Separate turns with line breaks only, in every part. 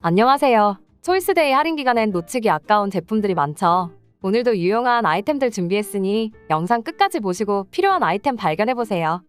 안녕하세요. 초이스데이 할인 기간엔 놓치기 아까운 제품들이 많죠. 오늘도 유용한 아이템들 준비했으니 영상 끝까지 보시고 필요한 아이템 발견해보세요.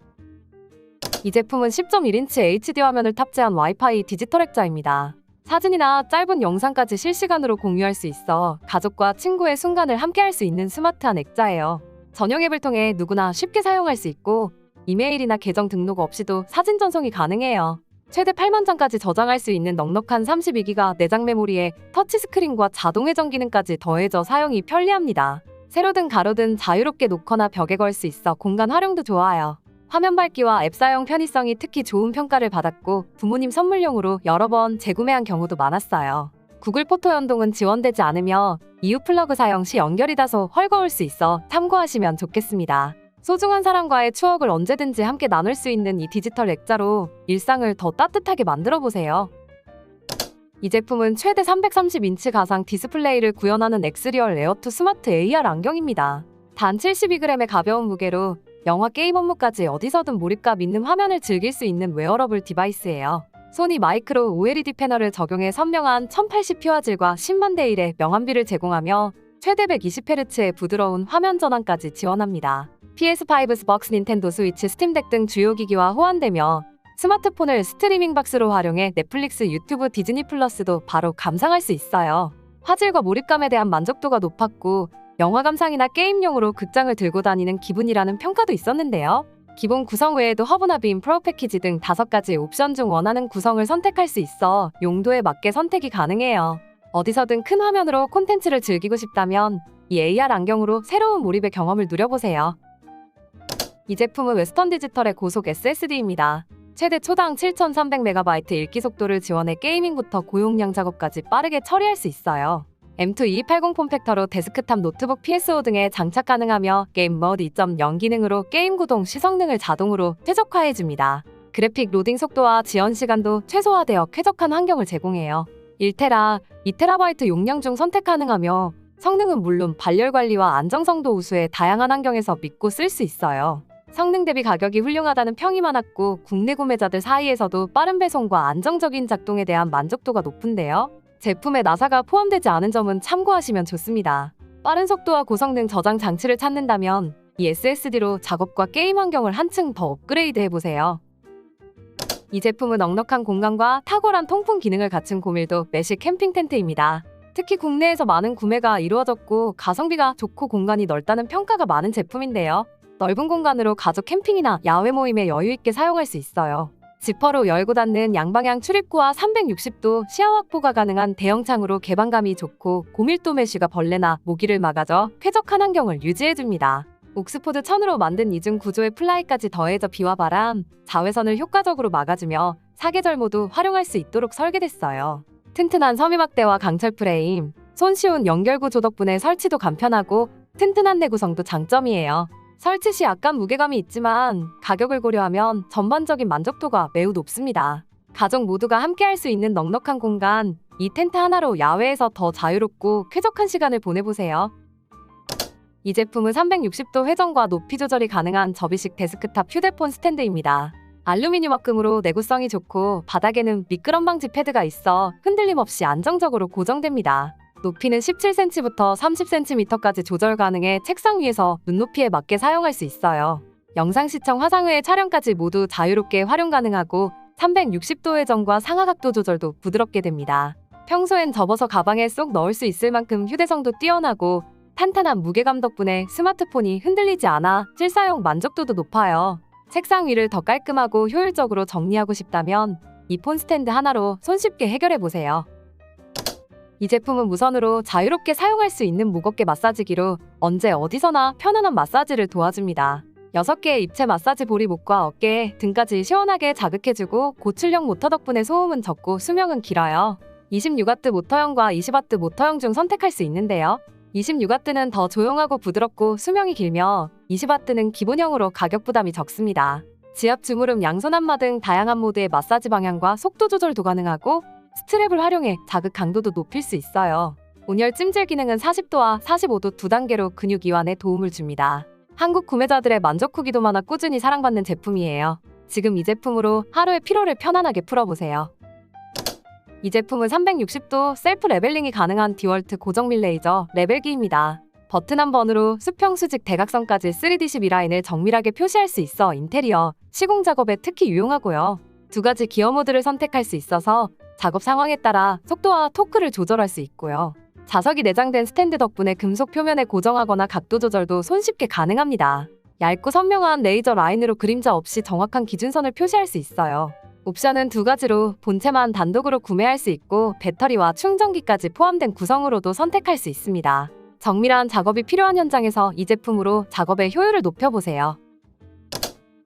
이 제품은 10.1인치 HD 화면을 탑재한 와이파이 디지털 액자입니다. 사진이나 짧은 영상까지 실시간으로 공유할 수 있어 가족과 친구의 순간을 함께할 수 있는 스마트한 액자예요. 전용 앱을 통해 누구나 쉽게 사용할 수 있고 이메일이나 계정 등록 없이도 사진 전송이 가능해요. 최대 8만 장까지 저장할 수 있는 넉넉한 32기가 내장 메모리에 터치스크린과 자동 회전 기능까지 더해져 사용이 편리합니다. 세로든 가로든 자유롭게 놓거나 벽에 걸 수 있어 공간 활용도 좋아요. 화면 밝기와 앱 사용 편의성이 특히 좋은 평가를 받았고 부모님 선물용으로 여러 번 재구매한 경우도 많았어요. 구글 포토 연동은 지원되지 않으며 EU 플러그 사용 시 연결이 다소 헐거울 수 있어 참고하시면 좋겠습니다. 소중한 사람과의 추억을 언제든지 함께 나눌 수 있는 이 디지털 액자로 일상을 더 따뜻하게 만들어 보세요. 이 제품은 최대 330인치 가상 디스플레이를 구현하는 엑스리얼 에어2 스마트 AR 안경입니다. 단 72g의 가벼운 무게로 영화 게임 업무까지 어디서든 몰입감 있는 화면을 즐길 수 있는 웨어러블 디바이스예요. 소니 마이크로 OLED 패널을 적용해 선명한 1080p 화질과 10만 대 1의 명암비를 제공하며 최대 120Hz의 부드러운 화면 전환까지 지원합니다. PS5, 스벅스, 닌텐도 스위치, 스팀덱 등 주요 기기와 호환되며 스마트폰을 스트리밍 박스로 활용해 넷플릭스, 유튜브, 디즈니 플러스도 바로 감상할 수 있어요. 화질과 몰입감에 대한 만족도가 높았고 영화 감상이나 게임용으로 극장을 들고 다니는 기분이라는 평가도 있었는데요. 기본 구성 외에도 허브나 빔, 프로 패키지 등 다섯 가지 옵션 중 원하는 구성을 선택할 수 있어 용도에 맞게 선택이 가능해요. 어디서든 큰 화면으로 콘텐츠를 즐기고 싶다면 이 AR 안경으로 새로운 몰입의 경험을 누려보세요. 이 제품은 웨스턴 디지털의 고속 SSD입니다. 최대 초당 7,300MB 읽기 속도를 지원해 게이밍부터 고용량 작업까지 빠르게 처리할 수 있어요. M22280 폼팩터로 데스크탑 노트북 PS5 등에 장착 가능하며 게임 모드 2.0 기능으로 게임 구동 시성능을 자동으로 최적화해줍니다. 그래픽 로딩 속도와 지연 시간도 최소화되어 쾌적한 환경을 제공해요. 1테라, 2테라바이트 용량 중 선택 가능하며 성능은 물론 발열 관리와 안정성도 우수해 다양한 환경에서 믿고 쓸 수 있어요. 성능 대비 가격이 훌륭하다는 평이 많았고 국내 구매자들 사이에서도 빠른 배송과 안정적인 작동에 대한 만족도가 높은데요. 제품에 나사가 포함되지 않은 점은 참고하시면 좋습니다. 빠른 속도와 고성능 저장 장치를 찾는다면 이 SSD로 작업과 게임 환경을 한층 더 업그레이드 해보세요. 이 제품은 넉넉한 공간과 탁월한 통풍 기능을 갖춘 고밀도 매실 캠핑 텐트입니다. 특히 국내에서 많은 구매가 이루어졌고 가성비가 좋고 공간이 넓다는 평가가 많은 제품인데요. 넓은 공간으로 가족 캠핑이나 야외 모임에 여유 있게 사용할 수 있어요. 지퍼로 열고 닫는 양방향 출입구와 360도 시야 확보가 가능한 대형 창으로 개방감이 좋고 고밀도 메쉬가 벌레나 모기를 막아줘 쾌적한 환경을 유지해줍니다. 옥스포드 천으로 만든 이중 구조의 플라이까지 더해져 비와 바람, 자외선을 효과적으로 막아주며 사계절 모두 활용할 수 있도록 설계됐어요. 튼튼한 섬유막대와 강철 프레임, 손쉬운 연결구조 덕분에 설치도 간편하고 튼튼한 내구성도 장점이에요. 설치 시 약간 무게감이 있지만 가격을 고려하면 전반적인 만족도가 매우 높습니다. 가족 모두가 함께할 수 있는 넉넉한 공간, 이 텐트 하나로 야외에서 더 자유롭고 쾌적한 시간을 보내보세요. 이 제품은 360도 회전과 높이 조절이 가능한 접이식 데스크탑 휴대폰 스탠드입니다. 알루미늄 합금으로 내구성이 좋고 바닥에는 미끄럼 방지 패드가 있어 흔들림 없이 안정적으로 고정됩니다. 높이는 17cm부터 30cm까지 조절 가능해 책상 위에서 눈높이에 맞게 사용할 수 있어요. 영상 시청, 화상 외 촬영까지 모두 자유롭게 활용 가능하고 360도 회전과 상하 각도 조절도 부드럽게 됩니다. 평소엔 접어서 가방에 쏙 넣을 수 있을 만큼 휴대성도 뛰어나고 탄탄한 무게감 덕분에 스마트폰이 흔들리지 않아 실사용 만족도도 높아요. 책상 위를 더 깔끔하고 효율적으로 정리하고 싶다면 이 폰 스탠드 하나로 손쉽게 해결해 보세요. 이 제품은 무선으로 자유롭게 사용할 수 있는 무겁게 마사지기로 언제 어디서나 편안한 마사지를 도와줍니다. 6개의 입체 마사지 볼이 목과 어깨, 등까지 시원하게 자극해주고 고출력 모터 덕분에 소음은 적고 수명은 길어요. 26W 모터형과 20W 모터형 중 선택할 수 있는데요. 26W는 더 조용하고 부드럽고 수명이 길며 20W는 기본형으로 가격 부담이 적습니다. 지압, 주무름, 양손 안마 등 다양한 모드의 마사지 방향과 속도 조절도 가능하고 스트랩을 활용해 자극 강도도 높일 수 있어요. 온열 찜질 기능은 40도와 45도 두 단계로 근육 이완에 도움을 줍니다. 한국 구매자들의 만족 후기도 많아 꾸준히 사랑받는 제품이에요. 지금 이 제품으로 하루의 피로를 편안하게 풀어보세요. 이 제품은 360도 셀프 레벨링이 가능한 디월트 고정밀 레이저 레벨기입니다. 버튼 한 번으로 수평, 수직, 대각선까지 3D 12라인을 정밀하게 표시할 수 있어 인테리어, 시공 작업에 특히 유용하고요. 두 가지 기어 모드를 선택할 수 있어서 작업 상황에 따라 속도와 토크를 조절할 수 있고요. 자석이 내장된 스탠드 덕분에 금속 표면에 고정하거나 각도 조절도 손쉽게 가능합니다. 얇고 선명한 레이저 라인으로 그림자 없이 정확한 기준선을 표시할 수 있어요. 옵션은 두 가지로 본체만 단독으로 구매할 수 있고 배터리와 충전기까지 포함된 구성으로도 선택할 수 있습니다. 정밀한 작업이 필요한 현장에서 이 제품으로 작업의 효율을 높여보세요.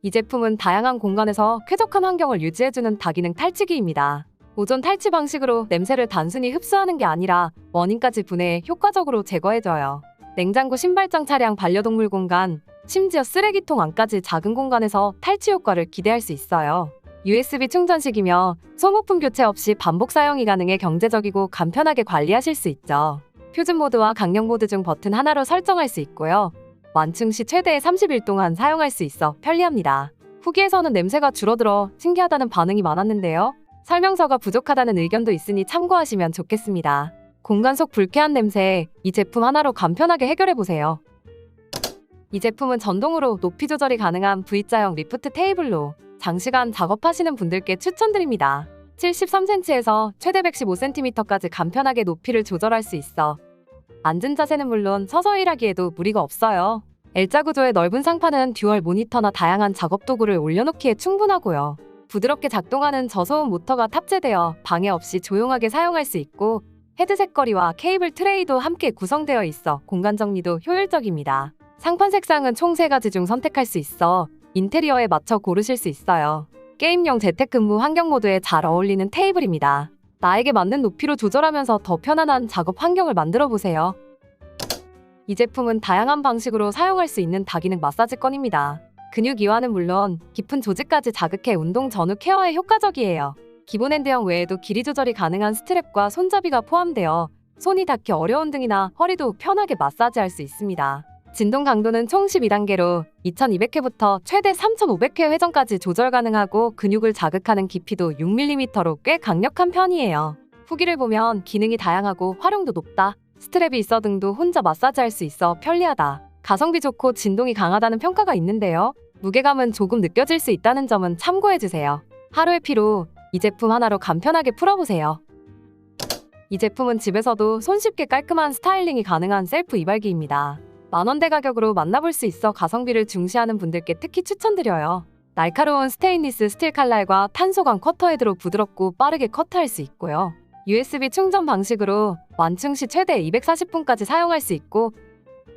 이 제품은 다양한 공간에서 쾌적한 환경을 유지해주는 다기능 탈취기입니다. 오존 탈취 방식으로 냄새를 단순히 흡수하는 게 아니라 원인까지 분해해 효과적으로 제거해줘요. 냉장고 신발장 차량 반려동물 공간, 심지어 쓰레기통 안까지 작은 공간에서 탈취 효과를 기대할 수 있어요. USB 충전식이며 소모품 교체 없이 반복 사용이 가능해 경제적이고 간편하게 관리하실 수 있죠. 표준 모드와 강력 모드 중 버튼 하나로 설정할 수 있고요. 완충 시 최대 30일 동안 사용할 수 있어 편리합니다. 후기에서는 냄새가 줄어들어 신기하다는 반응이 많았는데요. 설명서가 부족하다는 의견도 있으니 참고하시면 좋겠습니다. 공간 속 불쾌한 냄새, 이 제품 하나로 간편하게 해결해보세요. 이 제품은 전동으로 높이 조절이 가능한 V자형 리프트 테이블로 장시간 작업하시는 분들께 추천드립니다. 73cm에서 최대 115cm까지 간편하게 높이를 조절할 수 있어 앉은 자세는 물론 서서 일하기에도 무리가 없어요. L자 구조의 넓은 상판은 듀얼 모니터나 다양한 작업 도구를 올려놓기에 충분하고요. 부드럽게 작동하는 저소음 모터가 탑재되어 방해 없이 조용하게 사용할 수 있고 헤드셋 거리와 케이블 트레이도 함께 구성되어 있어 공간 정리도 효율적입니다. 상판 색상은 총 3가지 중 선택할 수 있어 인테리어에 맞춰 고르실 수 있어요. 게임용 재택근무 환경 모드에 잘 어울리는 테이블입니다. 나에게 맞는 높이로 조절하면서 더 편안한 작업 환경을 만들어 보세요. 이 제품은 다양한 방식으로 사용할 수 있는 다기능 마사지건입니다. 근육 이완은 물론 깊은 조직까지 자극해 운동 전후 케어에 효과적이에요. 기본 핸드형 외에도 길이 조절이 가능한 스트랩과 손잡이가 포함되어 손이 닿기 어려운 등이나 허리도 편하게 마사지할 수 있습니다. 진동 강도는 총 12단계로 2200회부터 최대 3500회 회전까지 조절 가능하고 근육을 자극하는 깊이도 6mm로 꽤 강력한 편이에요. 후기를 보면 기능이 다양하고 활용도 높다. 스트랩이 있어 등도 혼자 마사지할 수 있어 편리하다. 가성비 좋고 진동이 강하다는 평가가 있는데요. 무게감은 조금 느껴질 수 있다는 점은 참고해주세요. 하루의 피로 이 제품 하나로 간편하게 풀어보세요. 이 제품은 집에서도 손쉽게 깔끔한 스타일링이 가능한 셀프 이발기입니다. 만원대 가격으로 만나볼 수 있어 가성비를 중시하는 분들께 특히 추천드려요. 날카로운 스테인리스 스틸 칼날과 탄소광 커터 헤드로 부드럽고 빠르게 커트할 수 있고요. USB 충전 방식으로 완충 시 최대 240분까지 사용할 수 있고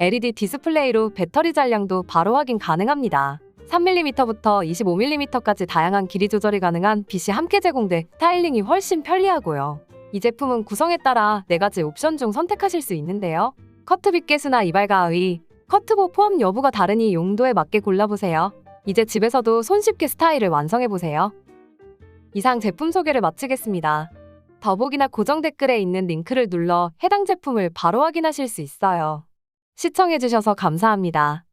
LED 디스플레이로 배터리 잔량도 바로 확인 가능합니다. 3mm부터 25mm까지 다양한 길이 조절이 가능한 빛이 함께 제공돼 스타일링이 훨씬 편리하고요. 이 제품은 구성에 따라 4가지 옵션 중 선택하실 수 있는데요. 커트 빗개수나 이발 가위, 커트보 포함 여부가 다르니 용도에 맞게 골라보세요. 이제 집에서도 손쉽게 스타일을 완성해보세요. 이상 제품 소개를 마치겠습니다. 더보기나 고정 댓글에 있는 링크를 눌러 해당 제품을 바로 확인하실 수 있어요. 시청해주셔서 감사합니다.